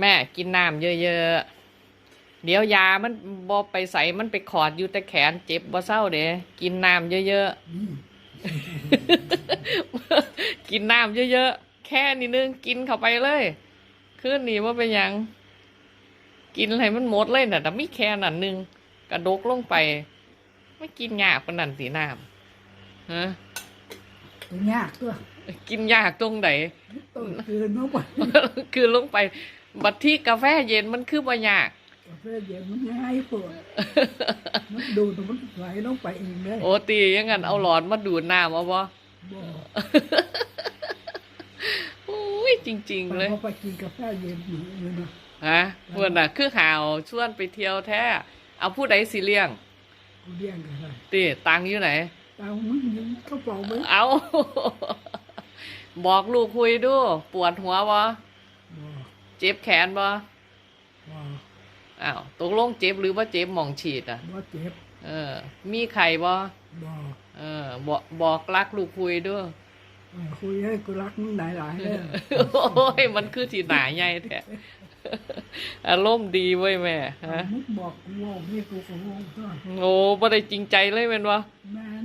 แม่กินน้ำเยอะๆ เดี๋ยวยามันบอไปใส่มันไปขอดอยู่แต่แขนเจ็บบ่เศร้าเด้กินน้ำเยอะๆ กินน้ำเยอะๆ แค่นี้นึงกินเข้าไปเลยคืนนี้ว่าเป็นหยัง กินอะไรมันหมดเลยน่ะแต่ไม่แค่นั้นนึงกระดกลงไป ไม่กินยากปานนันสีน้ำฮะตัวยากตัว กินยากตรงไหนต้นคืนเมื่อวานคือลงไป บัดที่กาแฟเย็นมันคือบ่ยากกาแฟเย็นมันง่ายปวดมันดูดมันไหลลงไปเองเลยโอตีอยังงั้นเอาหลอดมาดูดน้ำเอาบ่บ่โอ้ยจริง ๆ เลยพอไปกินกาแฟเย็นอยู่เลยนะฮะเพื่อนน่ะ คือข่าวชวนไปเที่ยวแท้ เอาผู้ใดสิเลี้ยงกูเลี้ยงกันเลยตีตังค์อยู่ไหนตามึงยังเขาเป่าไหมเอาบอกลูกคุยดู ปวดหัวบ่บ่ เจ็บแขนบ่บ่อ้าวตกลงเจ็บหรือว่าเจ็บหมองฉีดอะบ่เจ็บ เออ มีไข่บ่บ่เออบอกบอกรักลูกคุยด้วยเออคุยให้กูรักมึงหลายๆเลยโอ้ยมันคือสีหนาใหญ่แท้อารมณ์ดีเว้ยแม่ฮะมึงบอกกูว่านี่กูก็งงก็โอ้บ่ได้จริงใจเลยแม่นวะแม่น